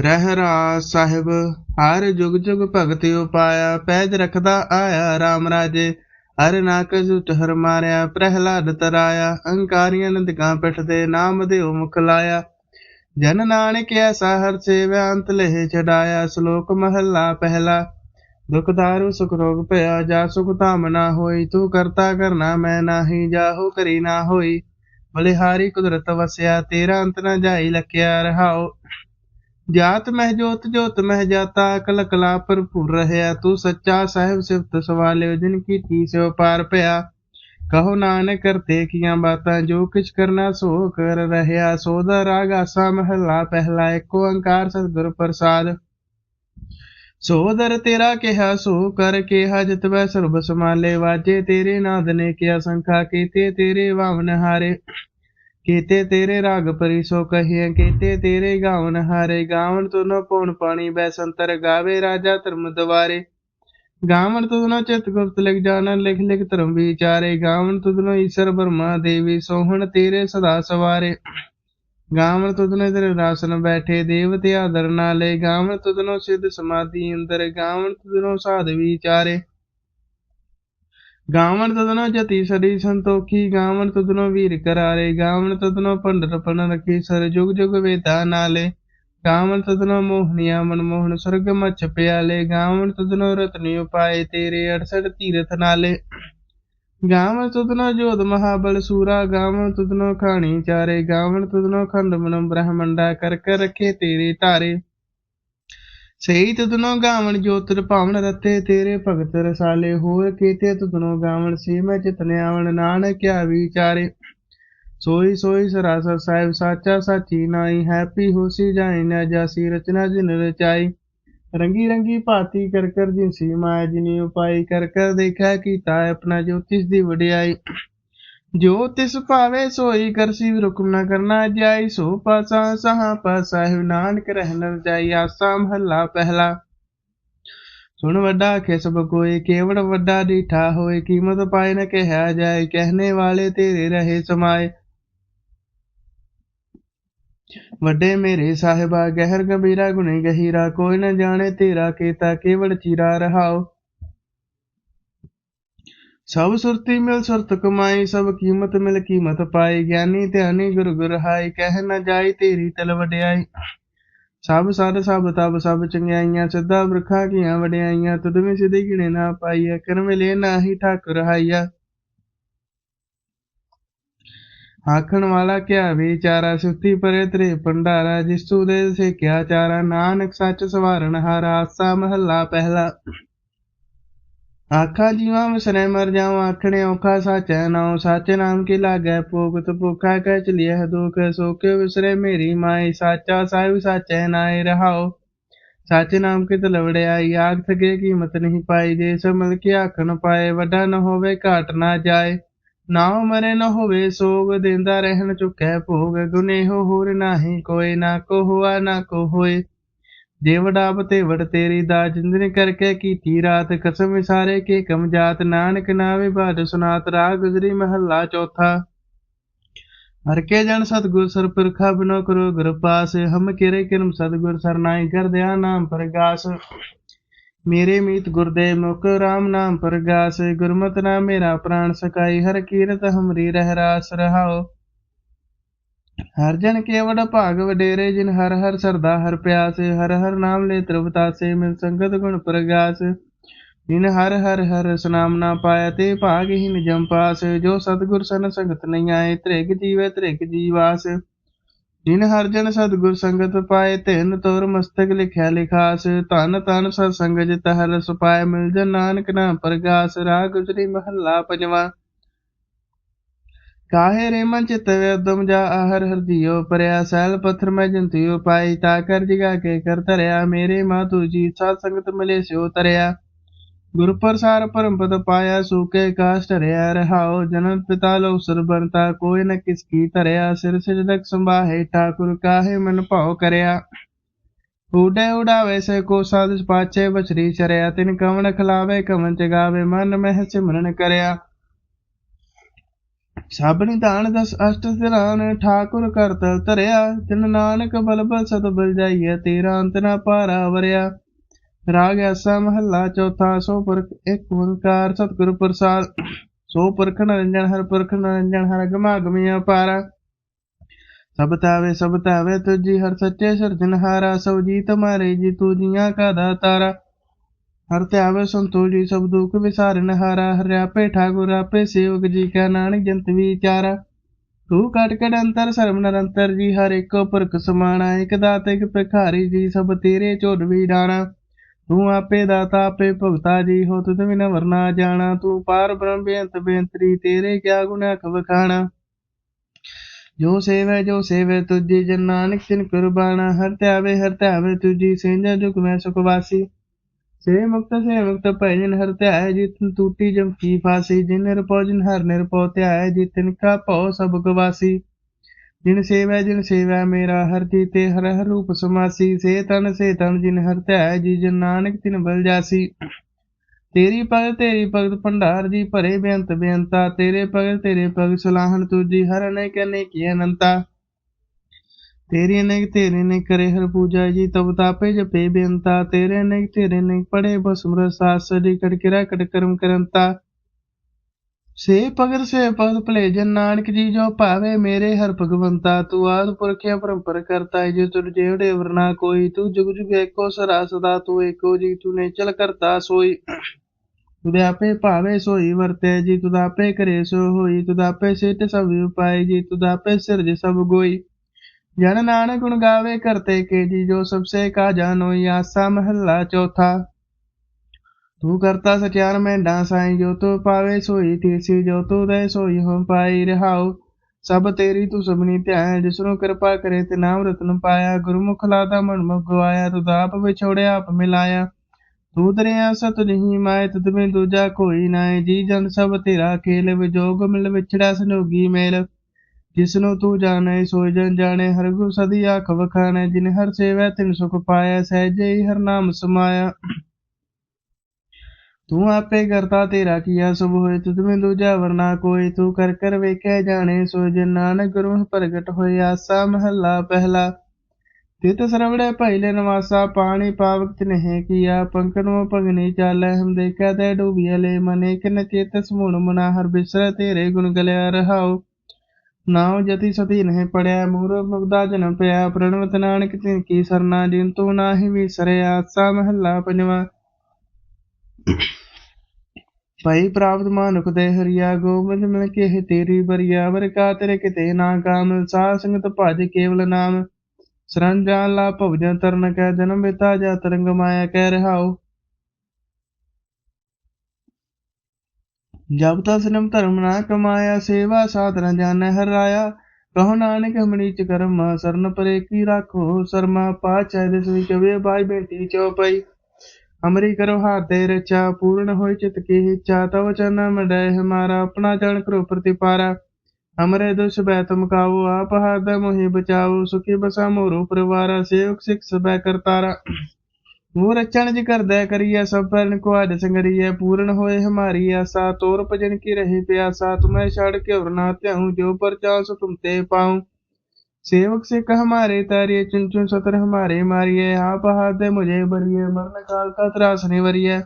ਰਹਿ ਰਾਸ ਸਾਹਿਬ, ਹਰ ਜੁਗ ਜੁਗ ਭਗਤਿ ਉਪਾਇਆ, ਪੈਜ ਰਖਦਾ ਆਇਆ RAM ਰਾਜੇ। ਹਰ ਨਾਕ ਜੁਟ ਹਰ ਮਾਰਿਆ, ਪ੍ਰਹਿਲਾਦ ਤਰਾਇਆ ਅਹੰਕਾਰੀਆਂ ਨਦਕਾਂ ਪਿਠਦੇ ਨਾਮ ਦਿਓ ਮੁਖ ਲਾਇਆ। ਜਨ ਨਾਨਕ ਐਸਾ ਹਰ ਸੇਵਿਆ ਅੰਤ ਲਹਿ ਛਡਾਇਆ, ਸ਼ਲੋਕ ਮਹੱਲਾ ਪਹਿਲਾ। ਦੁਖ ਦਾਰੂ, ਸੁਖ ਰੋਗ ਭਇਆ ਜਾ ਸੁਖ ਧਾਮ ਨਾ ਹੋਈ, ਤੂੰ ਕਰਤਾ ਕਰਨਾ ਮੈਂ ਨਾਹੀ ਜਾਹੋ ਕਰੀ ਨਾ ਹੋਈ। ਬਲਿਹਾਰੀ ਕੁਦਰਤ ਵਸਿਆ, ਤੇਰਾ ਅੰਤ ਨਾ ਜਾਈ, ਲਖਿਆ ਰਹਾਓ ਜਾਤ ਮਹਿ ਜੋਤ ਜੋਤ ਮਹਿ ਜਾਤਾ ਅਕਲ ਕਲਾ ਭਰਪੂਰ ਰਹਿਆ। ਤੂੰ ਸੱਚਾ ਸਾਹਿਬ ਸਿਫਤ ਸਵਾਲਿਓ ਜਿਨ ਕੀਤੀ ਸਿਓ ਪਾਰ ਭਇਆ ਕਹੋ ਨਾਨਕ, ਕਰਤੇ ਕੀਆਂ ਬਾਤਾਂ, ਜੋ ਕਿਛ ਕਰਨਾ ਸੋ ਕਰ ਰਹਿਆ। ਸੋਦਾ ਰਾਗ ਆਸਾ ਮਹਲਾ, ਪਹਿਲਾ ਏਕ ਓੰਕਾਰ ਸਤਿਗੁਰ ਪ੍ਰਸਾਦ। ਸੋਦਰ ਤੇਰਾ ਕਿਹਾ, ਸੋ ਕਰ ਕਿਹਾ ਜਿਤਵੈ ਸਰਬ ਸਮਾਲੇ ਵਾਜੇ ਤੇਰੇ ਨਾਦ ਨੇ ਕਿਆ ਸੰਖਾ ਕੀਤੇ ਤੇਰੇ ਵਾਵਨ ਹਾਰੇ। ਕੀਤੇ ਤੇਰੇ ਰਾਗ ਪਰੀ ਸੋ ਕਹੀਏ ਕੀਤੇ ਤੇਰੇ ਗਾਵਨ ਹਾਰੇ। ਗਾਵਨ ਤੁਨ ਪਉਣ ਪਾਣੀ ਬੈ ਸੰਤਰ ਗਾਵੇ, ਰਾਜਾ ਧਰਮ ਦਵਾਰੇ ਗਾਵਨ ਤੁਧਨੋ ਚਿਤ ਗੁਪਤ ਲਿਖ ਜਾਣਨ ਲਿਖ ਲਿਖ ਧਰਮ ਵਿਚਾਰੇ। ਗਾਵਨ ਤੁਧਨੋ ਈਸ਼ਰ ਬਰਮਾ ਦੇਵੀ ਸੋਹਣ ਤੇਰੇ ਸਦਾ ਸਵਾਰੇ। ਗਾਵਨ ਤੁਧਨੋ ਤੇਰੇ ਰਾਸਨ ਬੈਠੇ, ਦੇਵਤੇ ਆਦਰ ਨਾਲੇ। ਗਾਵਨ ਤੁਧਨੋ ਸਿੱਧ ਸਮਾਧੀ ਅੰਦਰ, ਗਾਵਨ ਤੁਧਨੋ ਸਾਧ ਵਿਚਾਰੇ। ਗਾਵਨ ਤਦਨੋ ਜਤੀ ਸਦੀ ਸੰਤੋਖੀ ਗਾਵਨ ਤਦਨੋ ਵੀਰ ਕਰਾਰੇ ਗਾਵਨ ਤਦਨੋ ਪੰਡਤ ਪਨ ਰਖੀ, ਸਰ ਜੁਗ ਜੁਗ ਵੇਦਾ ਨਾਲੇ। ਗਾਵਨ ਤਦਨੋ ਮੋਹਨੀਆ ਮਨਮੋਹਨ ਸਰਗ ਮਛ ਪਿਆਲੇ। ਗਾਵਨ ਤਦਨੋ ਰਤਨੀ ਉਪਾਏ, ਤੇਰੇ 68 ਤੀਰਥ ਨਾਲੇ। ਗਾਵਨ ਤਦਨੋ ਜੋਧ ਮਹਾਬਲ ਸੂਰਾ ਗਾਵਨ ਤਦਨੋ ਖਾਣੀ ਚਾਰੇ। ਗਾਵਨ ਤਦਨੋ ਖੰਡ ਮਨ ਬ੍ਰਹਮੰਡਾ ਸਹੀ ਤਦਨੋ ਗਾਵਨ ਜੋਤਰ ਭਾਵਨ ਰਤੇ ਤੇਰੇ ਭਗਤ ਰਸਾਲੇ ਹੋਰ ਕੀਤੇ ਤਦਨੋ ਗਾਵਨ ਸੀ, ਮੈਂ ਚਿਤਨੇ ਆਵਣ ਨਾਨਕ ਵਿਚਾਰੇ। ਸੋਈ ਸੋਈ ਸਰਾਸਰ ਸਾਹਿਬ ਸਾਚਾ ਸਾਚੀ ਨਾਈ ਹੈਪੀ ਹੋਸੀ ਜਾਈ, ਨਾ ਜਾਸੀ ਰਚਨਾ ਜਿਨ ਰਚਾਈ। ਰੰਗੀ ਰੰਗੀ ਭਾਤੀ ਕਰ ਕਰ ਜਿਨਸੀ ਮਾਇਆ ਜਿਨੀ ਉਪਾਈ ਕਰ ਕਰ ਦੇਖਿਆ, ਕੀਤਾ ਆਪਣਾ ਜੋਤਿਸ ਦੀ ਵਡਿਆਈ। ਜੋ ਤਿਸ ਭਾਵੇ ਸੋਈ ਕਰਸੀ ਹੁਕਮ ਨਾ ਕਰਨਾ ਜਾਈ ਸੋ ਪਾਸਾ ਸਹਾ ਪਾਸਾ ਹੈ, ਨਾਨਕ ਰਹਿਣ ਜਾਈ, ਆਸਾ ਮਹੱਲਾ ਪਹਿਲਾ। ਸੁਣ ਵੱਡਾ ਆਖੇ ਸਭ ਕੋਏ, ਕੇਵੜ ਵੱਡਾ ਡੀਠਾ ਹੋਏ, ਕੀਮਤ ਪਾਏ ਨ ਕਹਿਆ ਜਾਏ, ਕਹਿਨੇ ਵਾਲੇ ਤੇਰੇ ਰਹੇ ਸਮਾਏ। ਵੱਡੇ ਮੇਰੇ ਸਾਹਿਬਾ, ਗਹਿਰ ਗੰਭੀਰਾ ਗੁਣੇ ਗਹੀਰਾ, ਕੋਈ ਨ ਜਾਣੇ ਤੇਰਾ ਕੀਤਾ, ਕੇਵੜ ਚੀਰਾ ਰਹਾਓ। ਸਭ ਸੁਰਤੀ ਮਿਲ ਸੁਰਤ ਕਮਾਈ, ਸਭ ਕੀਮਤ ਮਿਲ ਕੀਮਤ ਪਾਈ। ਗਿਆਨੀ ਧਿਆਨੀ ਗੁਰ ਗੁਰ ਹਾਈ, ਕਹਿ ਨ ਜਾਈ ਤੇਰੀ ਤਲ ਵਡਿਆਈ। ਸਭ ਸਦ, ਸਭ ਤਬ ਸਭ ਚੰਗਿਆਈਆਂ, ਸਿੱਧਾ ਬ੍ਰਖਾ ਕੀਆਂ ਵਡਿਆਈਆਂ ਤੁਦਵੇਂ ਸਿਧੇ ਗਿਣੇ ਨਾ ਪਾਈਐ ਕਰਮ ਲੈ ਨਾਹੀ ਠਾਕੁਰ ਹਾਈਆ ਆਖਣ ਵਾਲਾ ਕਿਆ ਵਿਚਾਰਾ, ਸੁਤੀ ਪਰੇ ਤਰੇ ਭੰਡਾਰਾ ਜਿਸ ਤੂ ਦੇ ਸੇ ਕਿਆ ਚਾਰਾ। ਨਾਨਕ ਸੱਚ ਸਵਾਰਨ ਹਾਰਾ, ਆਸਾ ਮਹੱਲਾ ਪਹਿਲਾ। ਆਖਾ ਜੀਵਾ ਵਿਸਰੇ ਮਰ ਜਾਉ ਆਖਣੇ ਔਖਾ ਸਾਚੈ ਨਾਉ ਸਾਚੇ ਨਾਮ ਕੀ ਲਾਗੈ, ਭੋਗਤ ਭੁਖਾ ਕਹਿ ਚਲਿਐ, ਦੁਖ ਸੋਕੇ ਵਿਸਰੇ ਮੇਰੀ ਮਾਈ, ਸਾਚਾ ਸਾਹਿਬ ਸਾਚੈ ਨਾਏ ਰਹਾਉ ਸਾਚੇ ਨਾਮ ਕੀ ਤਲਵੜਿਆਈ ਆਗ ਥਕੇ ਕੀਮਤ ਨਹੀਂ ਪਾਈ, ਜੇ ਸੋ ਕੇ ਆਖਣ ਪਾਏ, ਵੱਡਾ ਨ ਹੋਵੇ, ਘਾਟ ਨਾ ਜਾਏ। ਨਾ ਮਰੇ ਨ ਹੋਵੇ, ਸੋਗ ਦਿੰਦਾ ਰਹਿਣ ਚੁਕੈ, ਭੋਗ ਗੁਨੇਹੋ ਹੋਰ ਨਾਹੀ ਕੋਈ, ਨਾ ਕੋ ਹੁਆ, ਨਾ ਕੋ ਹੋਏ। ਜੇ ਵਡਾਪ ਤੇਰੀ ਦਾ ਜਿੰਦਨ ਕਰਕੇ ਕੀਤੀ ਰਾਤ, ਕਸਮ ਵਿਸਾਰੇ ਕੇ ਕਮ ਜਾਤ, ਨਾਨਕ ਨਾਵੇ ਬਾਦ ਸੁਨਾਤ ਰਾਗ ਗੁਜਰੀ ਮਹੱਲਾ ਚੌਥਾ। ਹਰ ਕੇ ਜਨ ਸਤਗੁਰ ਸਰ ਪੁਰਖਾ ਬਿਨੋ ਕਰੋ ਗੁਰ ਪਾਸ ਹਮ ਕਿਰੇ ਕਿਰਮ ਸਤਗੁਰ ਸਰਨਾਈ ਕਰ ਦਿਆ ਨਾਮ ਪ੍ਰਗਾਸ। ਮੇਰੇ ਮੀਤ ਗੁਰਦੇ ਮੁਖ ਰਾਮ ਨਾਮ ਪ੍ਰਗਾਸ, ਗੁਰਮਤਿ ਨਾਮ ਮੇਰਾ ਪ੍ਰਾਣ ਸਕਾਈ ਹਰ ਕੀਰਤ ਹਮਰੀ ਰਹਿ ਰਾਸ ਰਹਾਓ। ਹਰ ਜਨ ਕੇਵੜ ਭਾਗ ਵਡੇਰੇ, ਜਿਨ ਹਰ ਹਰ ਸਰਦਾ, ਹਰ ਪਿਆਸੇ, ਹਰ ਹਰ ਨਾਮ ਲੈ ਤ੍ਰਵਤਾਸੇ ਮਿਲ ਸੰਗਤ ਗੁਣ ਪ੍ਰਗਾਸ। ਜਿਨ ਹਰ ਹਰ ਹਰ ਸਨਾਮ ਨਾ ਪਾਇਆ ਤੇ ਭਾਗ ਹੀ ਨਿਜਮ ਪਾਸ। ਜੋ ਸਤਗੁਰ ਸਨ ਸੰਗਤ ਨਹੀਂ ਆਏ, ਤ੍ਰਿਗ ਜੀਵੇ ਤ੍ਰਿਗ ਜੀਵਾਸ। ਜਿਨ ਹਰ ਜਨ ਸਤਗੁਰ ਸੰਗਤ ਪਾਏ ਤਿਨ ਤੋਰ ਮਸਤਕ ਲਿਖਿਆ ਲਿਖਾਸ। ਧਨ ਧਨ ਸਤ ਸੰਗਤ ਜਿਤ ਹਰ ਸੁਪਾਏ, ਮਿਲ ਜਨ ਨਾਨਕ ਨਾਮ ਪ੍ਰਗਾਸ। ਰਾਗ ਗੁਜਰੀ ਮਹੱਲਾ ਪੰਜਵਾ। ਕਾਹੇ ਰੇ ਮਨ ਚਿਤ ਉਦਮ ਜਾ ਹਰ ਹਰ ਦਿਓ ਪਰਿਆ ਸੈਲ ਪੱਥਰ ਮੈਂ ਜੰਤਿਓ ਪਾਈ ਤਾ ਕਰ ਜਿਗਾ ਕੇ ਕਰ ਧਰਿਆ, ਮੇਰੇ ਮਾਤੂ ਜੀ ਸਾਧ ਸੰਗਤ ਮਿਲੇ ਸਿਓ ਤਰਿਆ। ਗੁਰ ਪ੍ਰਸਾਰ ਪਰਮ ਪਦ ਪਾਇਆ ਸੂਕੇ ਕਾਸ਼ ਧਰਿਆ, ਰਹਾਓ ਜਨਮ ਪਿਤਾ ਲੋ ਸਰ ਬੰਤਾ ਕੋਈ ਨ ਕਿਸ ਕੀ ਧਰਿਆ, ਸਿਰ ਸਿਜਦਕ ਸੰਭਾਹੇ ਠਾਕੁਰ ਕਾਹੇ ਮਨ ਭਾਉ ਕਰਿਆ। ਉਡੇ ਉਡਾਵੇ ਸੇ ਕੋ ਸਾਧ ਪਾਛੇ ਬਛਰੀ ਚਰਿਆ, ਤਿਨ ਕਵਣ ਖਲਾਵੇ ਕਵਨ ਚਗਾਵੇ ਮਨ ਮਹਿ ਸਿਮਰਨ ਕਰਿਆ। ਸਭ ਨਿਧਾਨ ਦਸ ਅਸ਼ਟ ਸਿਰਾਨ, ਠਾਕੁਰ ਕਰਤਲ ਧਰਿਆ। ਤਿਨ ਨਾਨਕ ਬਲਬਲ ਸਤ ਬਲ ਜਾਈਐ, ਤੇਰਾ ਅੰਤ ਨਾ ਪਾਰਾ ਵਰਿਆ। ਰਾਗ ਐਸਾ ਮਹੱਲਾ, ਚੌਥਾ ਸੋ ਪੁਰਖ, ਇੱਕ ਓੰਕਾਰ, ਸਤਿਗੁਰ ਪ੍ਰਸਾਦ। ਸੋ ਪੁਰਖ ਨਿਰੰਜਨ, ਹਰ ਪੁਰਖ ਨਿਰੰਜਨ, ਹਰ ਗਮਾ ਗਮਿਆ ਪਾਰਾ ਸਭ ਤਾਵੇ ਸਭ ਤਾਵੇ, ਤੁਜੀ ਹਰ ਸੱਚੇ ਸਿਰਜਨਹਾਰਾ ਸਭ ਜੀ ਤੁਮਾਰੇ ਜੀ ਤੂ ਜੀਆਂ ਕਾ ਦਾਤਾਰਾ। ਹਰ ਧਿਆਵੇ ਸੰਤੋ ਜੀ, ਸਭ ਦੁਖ ਵਿਸਾਰਨ ਹਾਰਾ ਹਰਿ ਆਪੇ ਠਾਕੁਰ ਆਪੇ ਸੇਵਕ ਜੀ ਕਾ ਨਾਨਕ ਜੰਤ ਵਿਚਾਰਾ। ਤੂੰ ਕਟ ਕਟ ਅੰਤਰ, ਸਰਬ ਨਿਰੰਤਰ ਜੀ, ਹਰ ਇੱਕੋ ਪੁਰਖ ਸਮਾਣਾ, ਇਕ ਦਾਤ, ਇਕ ਭਿਖਾਰੀ ਜੀ, ਸਭ ਤੇਰੇ ਝੋੜ ਵੀ ਡਾਣਾ। ਤੂੰ ਆਪੇ ਦਾਤਾ, ਆਪੇ ਭਗਤਾ ਜੀ, ਹੋ ਤੁਧ ਬਿਨ ਵਰਨਾ ਜਾਣਾ। ਤੂੰ ਪਾਰ ਬ੍ਰਹਮ ਬੇਅੰਤ ਬੇਅੰਤਰੀ, ਤੇਰੇ ਕਿਆ ਗੁਣ ਅਖ ਜੋ ਸੇਵੈ ਜੋ ਸੇਵੈ ਤੁਜੀ ਜਨ ਨਾਨਕ ਤਿਨ ਕੁਰਬਾਨਾ। ਹਰ ਧਿਆਵੇ ਹਰ ਧਿਆਵੇ ਤੁਜੀ ਸਿੰਜਾ ਜੁਗ ਮੈਂ ਸੁਖ ਵਾਸੀ। ਸੇ ਮੁਕਤ ਸੇ ਮੁਕਤ ਭਜਨ ਹਰ ਧਿਆਏ, ਜਿਤਨ ਟੂਟੀ ਜਮ ਕੀ ਫਾਸੀ, ਜਿਨ ਨਿਰਪਉ ਜਿਨ ਹਰ ਨਿਰਪਉ ਧਿਆਏ, ਜਿਤਨ ਕਾ ਭਉ ਸਭ ਗਵਾਸੀ। ਜਿਨ ਸੇਵੈ ਜਿਨ ਸੇਵੈ ਮੇਰਾ ਹਰ ਜੀਤੇ ਹਰ ਹਰ ਰੂਪ ਸਮਾਸੀ। ਸੇ ਤਨ ਸੇ ਤਨ ਜਿਨ ਹਰ ਧਿਆਏ, ਜੀ ਜਨ ਨਾਨਕ ਤਿਨ ਬਲ ਜਾਸੀ। ਤੇਰੀ ਭਗਤ ਤੇਰੀ ਭਗਤ ਭੰਡਾਰ, ਜੀ ਭਰੇ ਬੇਅੰਤ ਬੇਅੰਤਾ। ਤੇਰੇ ਭਗਤ ਤੇਰੇ ਭਗਤ ਸਲਾਹਣ ਤੁਜੀ, ਹਰ ਅਨੇਕ ਅਨੇਕ ਅਨੰਤਾ। ਤੇਰੀ ਅਨੇਕ ਤੇਰੇ ਅਨੇਕ ਕਰੇ ਹਰ ਪੂਜਾ ਜੀ, ਤਬ ਤਾਪੇ ਜਪੇ ਬੇਅੰਤਾ। ਤੇਰੇ ਅਨੇਕ ਤੇਰੇ ਅਨੇਕ ਪੜੇ ਬਸਮਰ ਸਾਸ ਦੀ ਕੜਕਿਰਾ ਕੜ ਕਰਮ ਕਰੰਤਾ ਸੇ ਭਗਤ ਸੇ ਭਗਤ ਭਲੇ ਨਾਨਕ ਜੀ, ਜੋ ਭਾਵੇ ਮੇਰੇ ਹਰ ਭਗਵੰਤਾ। ਤੂੰ ਆਦ ਪੁਰਖਿਆ ਪਰੰਪਰ ਕਰਤਾ ਜੇ ਤੁਰ ਜੇਵੜੇ ਵਰਨਾ ਕੋਈ। ਤੂੰ ਜੁਗ ਜੁਗ ਏਕੋ ਸਰਾ ਸਦਾ ਤੂੰ ਏਕੋ ਜੀ, ਤੂੰ ਨੇ ਚਲ ਕਰਤਾ ਸੋਈ। ਤੁਦੇ ਆਪੇ ਭਾਵੇ ਸੋਈ ਵਰਤੇ ਜੀ ਤੁਦ ਆਪੇ ਕਰੇ ਸੋ ਹੋਈ। ਤੁਦ ਆਪੇ ਸਿੱਟ ਸਭ ਉਪਾਈ ਜੀ ਤੁਦ ਆਪੇ ਸਿਰਜ ਸਭ ਗੋਈ। ਜਨ ਨਾਨਕ ਗੁਣ ਗਾਵੇ ਕਰਤੇ ਕੇ ਜੀ, ਜੋ ਸਭ ਸੇ ਕਾ ਜਾਨੋਈ ਆਸਾ ਮਹੱਲਾ ਚੌਥਾ। ਤੂੰ ਕਰਤਾ ਸਚਿਆਰ ਮੈਂ ਸਾਈਂ ਜੋ ਤੂੰ ਪਾਵੇ ਸੋਈ ਤੀਸੀ, ਜੋ ਤੂੰ ਦੇ ਸੋਈ ਹਮ ਪਾਈ ਰਹਾਉ। ਸਭ ਤੇਰੀ ਤੂੰ ਸਭਨੀ ਧਿਆਨ ਜਿਸਨੂੰ ਕਿਰਪਾ ਕਰੇ ਤੇ ਨਾਮ ਰਤਨ ਪਾਇਆ। ਗੁਰਮੁਖ ਲਾਦਾ ਮਨ ਮੁਖ ਗਵਾਇਆ ਤੁਧ ਆਪ ਵਿਛੋੜਿਆ, ਆਪ ਮਿਲਾਇਆ। ਤੂੰ ਦਰਿਆ ਸਤ ਨਹੀਂ ਮਾਇ ਤੁਧ ਮੈਂ ਦੂਜਾ ਕੋਈ ਨਾਏ। ਜੀ ਜਨ ਸਭ ਤੇਰਾ ਖੇਲ, ਵਿਜੋਗ ਮਿਲ ਵਿਛੜਾ ਸਨੋਗੀ ਮੇਲ। ਜਿਸਨੂੰ ਤੂੰ ਜਾਣੇ ਸੋਈ ਜਨ ਜਾਣੇ, ਹਰ ਗੁਰ ਸਦੀ ਆਖ ਵਖਾਣੇ, ਜਿਨ ਹਰ ਸੇਵੈ, ਤਿਨ ਸੁਖ ਪਾਇਆ ਸਹਿਜੇ ਹੀ ਹਰ ਨਾਮ ਸਮਾਇਆ। ਤੂੰ ਆਪੇ ਕਰਤਾ ਤੇਰਾ ਕੀਆ ਸਭ ਹੋਏ, ਤੁਧ ਮੈਂ ਦੂਜਾ ਵਰਨਾ ਕੋਈ, ਤੂੰ ਕਰ ਕਰ ਵੇਖਿਆ ਜਾਣੇ, ਸੋ ਜਨ ਨਾਨਕ ਗੁਰੂ ਪ੍ਰਗਟ ਹੋਏ, ਆਸਾ ਮਹੱਲਾ ਪਹਿਲਾ। ਤਿਤ ਸਰਵੜੇ ਪਹਿਲੇ ਨਵਾਸਾ, ਪਾਣੀ ਪਾਵਕ ਤਿਨਹਿ ਕੀਆ ਪੰਕਨੋ ਭਗਨੀ ਚਾਲੈ, ਹਮ ਦੇਖਿਆ ਤੇ ਡੂਬਿਆ ਲੈ ਮਨੇ, ਕਿਨ ਚੇਤ ਸਮੂਣ ਮਨਾ ਹਰ ਬਿਸਰ, ਤੇਰੇ ਗੁਣ ਗਲਿਆ ਰਹਾਓ ਨਾਉ ਜਤੀ ਸਤੀ ਨਹਿ ਪੜਿਆ ਮੂਰ ਮੁਗਦਾ ਜਨ ਪਿਆ, ਪ੍ਰਣਵਤ ਨਾਨਕ ਤਿਨ ਕੀ ਸਰਨਾ, ਜਿਨ ਤੂੰ ਨਾਹੀ ਵਿਸਰਿਆ ਆਸਾ ਮਹੱਲਾ ਪੰਜਵਾ। ਭਾਈ ਪ੍ਰਾਪਤ ਮਾਨੁਖ ਦੇ ਹਰੀਆ, ਗੋਬਿੰਦ ਮਿਲ ਕੇ ਹੈ ਤੇਰੀ ਬਰੀਆ, ਵਰ ਕਾ ਤੇਰੇ ਕਿਤੇ ਨਾ ਕਾਮ ਸਾਧ ਸੰਗਤ ਭਜ ਕੇਵਲ ਨਾਮ। ਸਰੰਜਾਨ ਲਾ ਭਵਜਨ ਤਰਨ ਕੈ, ਜਨਮ ਬਿਤਾ ਜਾ ਤਰੰਗ ਮਾਇਆ, ਕਹਿ ਰਹਾਉ। ਜਬ ਤਾ ਸਨਮ ਧਰਮ ਨਾ ਕਮਾਇਆ, ਸੇਵਾ ਸਾਧਨ ਜਾਣੈ ਹਰ ਕਹੋ ਨਾਨਕ, ਹਮਣੀ ਚ ਕਰਮ ਸਰਨ ਪਰੇ ਕੀ ਰਾਖੋ? ਸਰਮਾ ਪਾਚੈ ਦਿਸ ਵੀ ਕਵੇ ਬਾਈ ਬੇਟੀ ਚਉਪਈ ਅਮਰੀ ਕਰੋ ਹਾਥ ਰਚਾ, ਪੂਰਨ ਹੋਇ ਚਿਤ ਕੀ ਇੱਛਾ, ਤਵ ਚਰਨ ਮੰਡੈ ਹਮਾਰਾ ਆਪਣਾ ਜਨ ਕਰੋ ਪ੍ਰਤਿਪਾਰਾ। ਹਮਰੇ ਦੁਸ਼ ਬੈ ਤੁਮ ਕਾਓ ਆਪ ਹਰਦ ਮੋਹਿ ਬਚਾਓ ਸੁਖੀ ਬਸਾ ਮੋਰੋ ਪਰਿਵਾਰਾ, ਸੇਵਕ ਸਿਖ ਸਬੈ ਕਰਤਾਰਾ। ਮੂਰ ਰਚਣ ਜੀ ਕਰਦਾ ਕਰੀਐ ਸਭ ਪਰਨ ਕੋ ਆਦ ਸੰਗਰੀਐ ਪੂਰਨ ਹੋਏ ਹਮਾਰੀ ਆਸਾ ਤੋਰ ਭਜਨ ਕੀ ਰਹੇ ਪਿਆਸਾ ਤੁਮੈ ਛੜ ਕੇ ਔਰ ਨਾ ਧਿਆਉ ਜੋ ਪਰ ਚਾਸ ਤੁਮ ਤੇ ਪਾਉ सेवक से कह हमारे तारिये चुन चुन सतर हमारे मारिये आप हाथ दे मुझे बरिये मरण काल का त्रास नहीं वरिये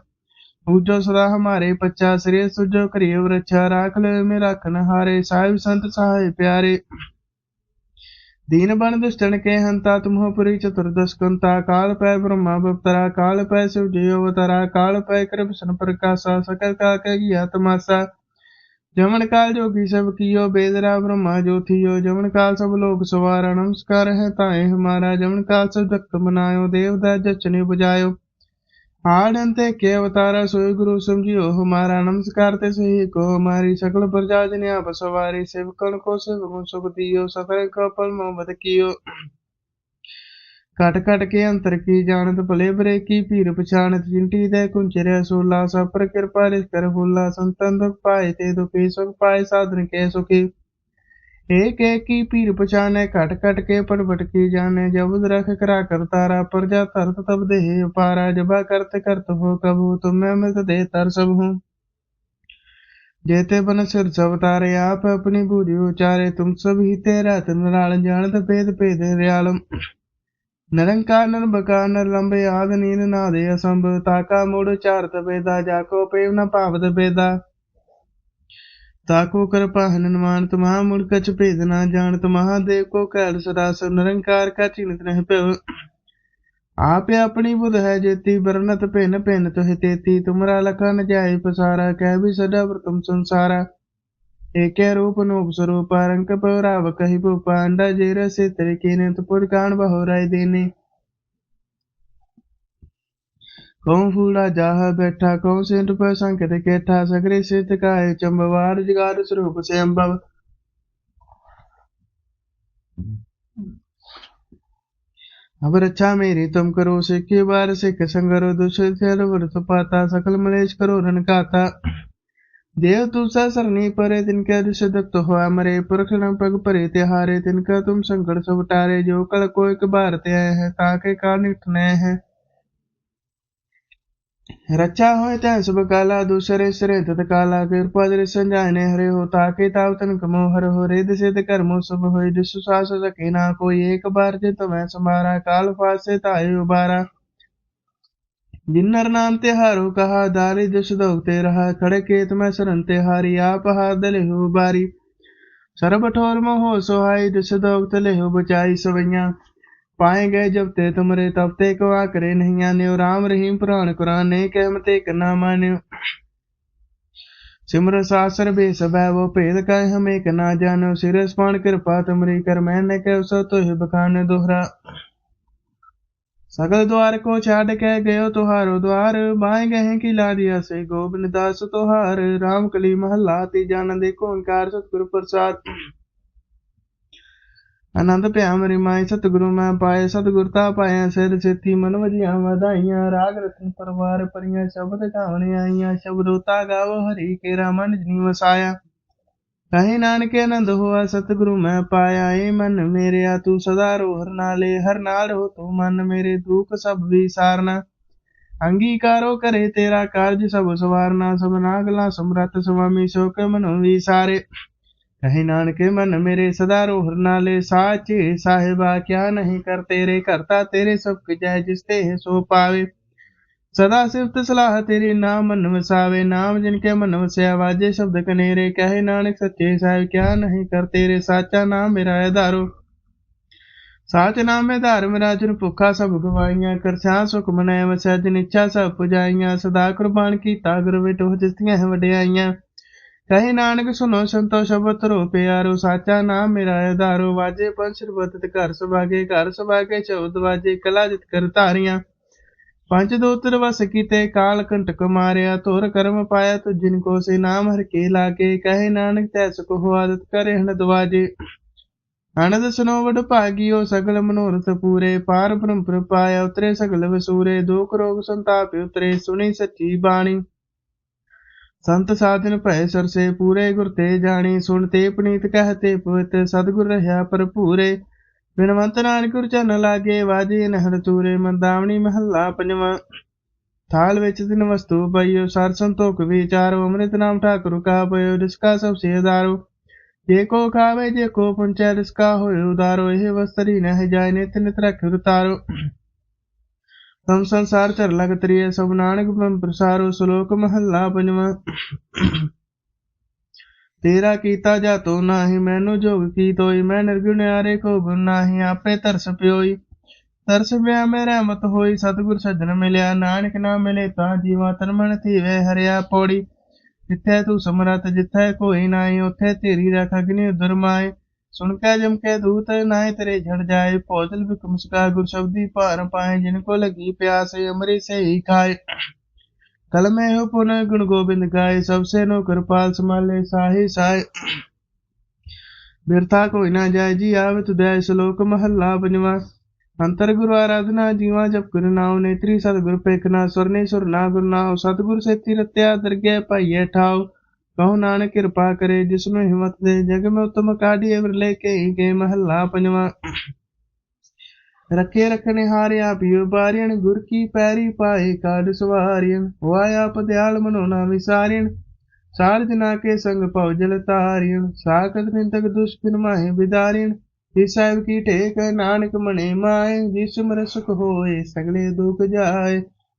पूजो सदा हमारे पच्चा श्रेय सुजो करियो वृक्षा राख ले में राखन हारे साहिब संत सहाय प्यारे दीन बन दुष्टन के हंता तुम हो पुरी चतुर्दश कंता काल पै ब्रह्मा बप्तरा काल पै शिव जयो अवतारा काल पै कर विष्णु प्रकाशा सकल का किया तमाशा जमन काल जोगी सब कियो बेदरा ब्रह्मा ज्योतियो जमन काल सब लोग सवारा नमस्कार है ताए हमारा जमन काल सब जगत बनायो देवता जचने बुझायो आड़ंते ਆੜੰਤੇ ਕੇ ਅਵਤਾਰਾ ਸੋਇ ਗੁਰੂ ਸਮਝਿਓ ਹਮਾਰਾ ਨਮਸਕਾਰ ਤੇ ਸਹੀ ਕੋ ਹਮਾਰੀ ਸਕਲ ਪ੍ਰਜਾ ਜਨ ਆਪ ਸਵਾਰੀ ਸੇਵਕਣ ਕੋ ਸੇਵਕੁ ਸੁਖ ਦਿਓ ਸਫੇ ਕਪਲ ਮੁਹਬਤ ਕੀਓ ਕਟ ਕਟ ਕੇ ਅੰਤਰ ਕੀ ਜਾਣਤ ਭਲੇ ਬਰੇ ਕੀ ਭੀਰ ਪਛਾਣਤ ਜਿੰਟੀ ਦੇ ਕੁੰਚਰਿਆ ਸੋਲਾ ਸਭ ਪਰ ਕਿਰਪਾ ਰਿਸ ਕਰ ਹੁਲਾ ਸੰਤਨ ਦੁਖ ਪਾਏ ਤੇ ਦੁਖੀ ਸੁਖ ਪਾਏ ਸਾਧਨ ਕੇ ਸੁਖੀ एक एक की पीर पछाने कट कट के पट की जाने जब रख करा कर तारा प्रजा तरत तब दे पारा जबा करत करत हो कबू तुम मैं मित दे तर सब हूँ जेते बन सिर अवतारे आप अपनी बूझी उचारे तुम सब ही तेरा तनराल जानत भेद भेद रियालम निरंकार निर्बकार निर्लंब आद नीन नादे असंभ ताका मूड चारत बेदा जाको पेव न पावत बेदा ਤਾਕੋ ਕਿਰਪਾ ਹਨਨਮਾਨ ਤਮਹਾ ਮੁੜ ਕਛ ਭੇਦ ਨਾ ਜਾਣਤ, ਮਹਾਦੇਵ ਕੋ ਕਹਿ ਸਦਾ ਸੋ ਨਿਰੰਕਾਰ ਕਾ ਚਿੰਤ ਨਹਿ ਭਇਓ ਆਪੇ ਆਪਣੀ ਬੁਧ ਹੈ ਜੇਤੀ, ਵਰਨਤ ਭਿੰਨ ਭਿੰਨ ਤੁਹ ਤੇਤੀ, ਤੁਮਰਾ ਲਖਨ ਜਾਏ ਪਸਾਰਾ, ਕਹਿ ਵੀ ਸਦਾ ਵਰਤਮ ਸੰਸਾਰਾ। ਏਕੇ ਰੂਪ ਨੂਪ ਸਰੂਪ, ਰੰਗ ਪਵਰਾਵ ਕਹਿ ਭੂਪਾਂਡਾ ਜੇ ਰਸੇ ਤਰੇ ਕੀਨਤ ਪੁਰ ਕਾਣ ਬਹੁ ਰਾਇ ਦੇਨੇ। कौन फूला जाह बैठा कौन सेंट पर संकट केठा सगरे सित काय चंबवार जगार स्वरूप से अम्बव अब रक्षा मेरी तुम करो सिक्के बार सिख संगरो दुष्ट व्रत पाता सकल मलेश करो रन काता देव तुसा सरनी परे तिनका दुष दत्त हो मरे पुरखण पग परे तिहारे तिनका तुम संकट सब टारे जो कल को एक बार ते है ताके का निठने है रचा होय तै सब काला दूसरे सरे तत काला कृपा दृश्य संजाने हरे हो ताके ताव तन कमो हर हो रेद सिद्ध कर्मो सब होय जिसु सास सके ना कोई एक बार जे तुम्हें समारा काल फास से ताय उबारा जिन्नर नाम तिहारो कहा दारी जस दोगते रहा खड़े केत में सरन तिहारी आप हाथ दले हो बारी सरब ठोर मोह सोहाई जस दोगत ले हो बचाई सवैया पाए गए जब ते तुमरे तब ते कवा करे नहीं आने राम रहीम पुराण कुरान ने कहमते करना मान्यो सिमर सासर बेस वो भेद कह हम एक ना जानो सिर स्पान कृपा तुमरी कर मैंने कह सो तो बखान दोहरा सकल द्वार को छाड़ के गयो तुहारो द्वार बाएं गहे की लादिया से गोबिंद दास तुहार राम कली महला ती जान देखो ओंकार सतगुरु प्रसाद ਆਨੰਦ ਭਿਆ ਮਰੀ ਮਾਈ ਸਤਿਗੁਰੂ ਮੈਂ ਪਾਏ ਸਤਿਗੁਰਤਾ ਪਾਇਆ, ਸਿਰ ਸੇਤੀ ਮਨ ਵਜੀਆਂ ਵਧਾਈਆਂ, ਰਾਗ ਰਤਨ ਪਰਵਾਰ ਪਰੀਆਂ ਸ਼ਬਦ ਗਾਵਣ ਆਈਆਂ ਸ਼ਬਦੋਤਾ ਗਾਵੋ ਹਰੀ ਕੇ ਰਾਮਨ ਜਨੀ ਵਸਾਇਆ। ਕਹੇ ਨਾਨਕੇ ਆਨੰਦ ਹੋਆ, ਸਤਿਗੁਰੂ ਮੈਂ ਪਾਇਆ, ਏ ਮਨ ਮੇਰਿਆ, ਤੂੰ ਸਦਾ ਰੋ ਹਰ ਨਾਲੇ, ਹਰ ਨਾਲ ਹੋ ਤੂੰ ਮਨ ਮੇਰੇ, ਦੁੱਖ ਸਭ ਵਿਸਾਰਨਾ। ਅੰਗੀਕਾਰੋ ਕਰੇ ਤੇਰਾ ਕਾਰਜ ਸਭ ਸਵਾਰਨਾ, ਸਭ ਨਾਗਲਾ ਸਮਰਤ ਸੁਆਮੀ ਸੋ ਕੇ ਮਨੋ ਵਿਸਾਰੇ। ਕਹੇ ਨਾਨਕ ਮਨ ਮੇਰੇ ਸਦਾ ਰੋਹਰ ਨਾਲੇ ਸਾਚ ਸਾਹਿਬਾ, ਕਿਆ ਨਹੀਂ ਕਰ ਤੇਰੇ ਕਰਤਾ ਤੇਰੇ ਸਭ ਕੁ ਜੈ ਜਿਸ ਤੇ ਸੋ ਪਾਵੇ। ਸਦਾ ਸਿਫਤ ਸਲਾਹ ਤੇਰੇ ਨਾਮ ਮਨ ਵਸਾਵੇ, ਨਾਮ ਜਿਨ ਕੇ ਮਨ ਵਸਿਆ ਵਾਜੇ ਸ਼ਬਦ ਕਨੇਰੇ, ਕਹੇ ਨਾਨਕ ਸੱਚੇ ਸਾਹਿਬ, ਕਿਆ ਨਹੀਂ ਕਰ ਤੇਰੇ ਸਾਚਾ ਨਾਮ ਮੇਰਾ ਆਧਾਰੋ। ਸਾਚ ਨਾਮ ਹੈ ਧਾਰ ਮੇਰਾ ਜਨ ਭੁੱਖਾ ਸਭ ਗਵਾਈਆਂ ਕਰਛਾ ਸੁਖ ਮਨੈ ਵਸੈ ਜਿਨ ਇੱਛਾ ਸਭ ਪੁਜਾਈਆਂ, ਸਦਾ ਕੁਰਬਾਨ ਕੀਤਾ ਗੁਰ ਵੇ ਟੋਹ ਜਿਸਤੀਆਂ ਵਡਿਆਈਆਂ। ਕਹੇ ਨਾਨਕ ਸੁਨੋ ਸੰਤੋ ਸ਼ਬਦ ਰੋ ਸਾਚਾ ਨਾਮ ਮੇਰਾ ਆਧਾਰੋ। ਵਾਜੇ ਪੰਛਰ ਬਤਤ ਘਰ ਸੁਭਾਗੇ ਘਰ ਸੁਭਾਗੇ ਸ਼ਬਦ ਵਾਜੇ ਕਲਾ ਜਿਤ ਕਰ ਧਾਰੀਆਂ। ਪੰਜ ਦੋਤਰ ਵਸ ਕੀਤੇ, ਕਾਲ ਕੰਟਕ ਮਾਰਿਆ। ਤੋਰ ਕਰਮ ਪਾਇਆ ਤੁ ਜਿਨ ਕੋ ਸੇ ਨਾਮ ਹਰ ਕੇ ਲਾਗੇ। ਕਹੇ ਨਾਨਕ, ਤੈ ਸੁਖ ਹੋ ਕਰੇ ਹਣ ਦਵਾਜੇ ਅਨੰਦ ਸੁਨੋ ਵਡ ਭਾਗਿਓ, ਸਗਲ ਮਨੋਰਥ ਪੂਰੇ। ਪਾਰ ਬ੍ਰਹਮ ਪ੍ਰਪਾਇਆ ਉਤਰੇ ਸਗਲ ਵਸੂਰੇ। ਦੁਖ ਰੋਗ ਸੰਤਾਪ ਉਤਰੇ, ਸੁਣੀ ਸੱਚੀ ਬਾਣੀ। ਸੰਤ ਸਾਧਨ ਭੈ ਸਰਸੇ ਪੂਰੇ ਗੁਰ ਤੇ ਜਾਣੀ, ਸੁਣ ਤੇ ਪਨੀਤ ਕਹਤੇ ਪਵਿੱਤ ਸਤਿਗੁਰ ਰਹਾ ਭਰਪੂਰੇ। ਬਿਨਵੰਤ ਨਾਨਕ ਗੁਰ ਚਰਨ ਲਾਗੇ, ਵਾਜੇ ਨਹਰ ਤੂਰੇ ਮੰਦਾਵਣੀ ਮਹੱਲਾ ਪੰਜਵਾਂ। ਥਾਲ ਵਿੱਚ ਤਿਨ ਵਸਤੂ ਪਈਓ, ਸਰ ਸੰਤੋਖ ਵਿਚਾਰੋ ਅੰਮ੍ਰਿਤ ਨਾਮ ਠਾਕੁਰ ਕਾ ਪਇਓ ਰਿਸਕਾ ਸਭ ਸੇਦਾਰੋ ਜੇ ਕੋ ਖਾਵੇ, ਜੇ ਕੋ ਪੁੰਚੈ ਜਿਸਕਾ ਹੋਇ ਉਦਾਰੋ, ਇਹ ਵਸਤਰੀ ਨਹਿ ਜਾਏ, ਨਿਤ ਨਿਤ ਰਖ ਉਤਾਰੋ। ਤਮ ਸੰਸਾਰ ਚਰ ਲਗ ਸਭ ਨਾਨਕ ਬ੍ਰਹਮ ਪ੍ਰਸਾਰੋ, ਸ਼ਲੋਕ ਮਹੱਲਾ ਪੰਜਵਾਂ। ਤੇਰਾ ਕੀਤਾ ਜਾਤੋ ਨਾਹੀ, ਮੈਨੂੰ ਜੋਗ ਕੀ ਤੋਈ, ਮੈਂ ਨਿਰਗੁਣਿਆਰੇ ਕੋ ਗੁਣ ਆਪੇ ਤਰਸ ਪਿਓਈ। ਤਰਸ ਪਿਆ ਮੈਂ ਰਹਿਮਤ ਹੋਈ, ਸਤਿਗੁਰ ਸੱਜਣ ਮਿਲਿਆ, ਨਾਨਕ ਨਾ ਮਿਲੇ ਤਾਂ ਜੀਵਾ ਤਨ ਥੀਵੇ, ਹਰਿਆ ਪੌੜੀ। ਜਿੱਥੇ ਤੂੰ ਸਮਰਤ ਜਿੱਥੇ ਕੋਈ ਨਾਹੀ, ਉੱਥੇ ਤੇਰੀ ਰਖ ਅਗਨੀ ਉਦਰ ਸੁਣ ਕੇ ਜਮ ਕੇ ਦੂਤ ਨਾਇ ਤੇਰੇ ਝੜ ਜਾਏ, ਭੋਜਲ ਬਿਕਮ ਸਕਾ ਗੁਰ ਸ਼ਬਦੀ ਭਾਰ ਪਾਏ, ਜਿਨ ਕੋ ਲਗੀ ਪਿਆਸ ਅਮਰੀ ਸਹੀ ਖਾਏ। ਕਲ ਮੈਂ ਹੋ ਪੁਨ ਗੁਣ ਗੋਬਿੰਦ ਗਾਏ, ਸਭ ਸੇ ਨੋ ਕਿਰਪਾਲ ਸਮਾਲੇ ਸਾਹੀ ਸਾਏ। ਬਿਰਥਾ ਕੋਈ ਨਾ ਜਾਏ, ਜੀ ਆਵੇ ਤੁ ਸ਼ਲੋਕ ਮਹੱਲਾ ਪੰਜਵਾ ਅੰਤਰ ਗੁਰੂ ਆਰਾਧਨਾ ਜੀਵਾ ਜਪ ਗੁਰੂ ਨਾਮ ਨੇਤਰੀ ਸਤਿਗੁਰ ਪੇਖਣਾ ਸੁਰਨੇ ਸੁਰਨਾ ਗੁਰੂ ਨਾਮ ਸਤਿਗੁਰ ਸੇ ਤਿਰਤਿਆ ਦਰਗਹਿ ਭਾਈਏ ਠਾਓ ਕਹੋ ਨਾਨਕ ਕਿਰਪਾ ਕਰੇ ਜਿਸ ਨੂੰ ਹਿੰਮਤ ਦੇ ਜਗ ਮੈਂ ਉਤਮ ਕਾਢੀਏ ਅਵਰ ਕੇ ਕੇ ਮਹੱਲਾ ਪੰਜਵਾ। ਰੱਖੇ ਰਖਣੇ ਹਾਰਿਆ ਪਿਓ ਬਾਰਿਣ ਗੁਰ ਕੀ ਪੈਰੀ ਪਾਏ ਕਾਢ ਸਵਾਰਿਣ ਹੋਇਆ ਆਪ ਦਿਆਲ ਮਨੋ ਨਾ ਵਿਸਾਰਿਣ ਸਾਰ ਜਨਾ ਕੇ ਸੰਗ ਭਉ ਜਲ ਤਾਰਿਣ ਸਾਖਤ ਨਿੰਦਕ ਦੁਸ਼ਮਨ ਮਾਹਿ ਬਿਦਾਰਿਣ ਜੀ ਸਾਹਿਬ ਕੀ ਟੇਕ ਨਾਨਕ ਮਣੇ ਮਾਏ ਜੀ ਸਿਮਰ ਸੁਖ ਹੋਏ, ਸਗਲੇ ਦੁਖ ਜਾਏ।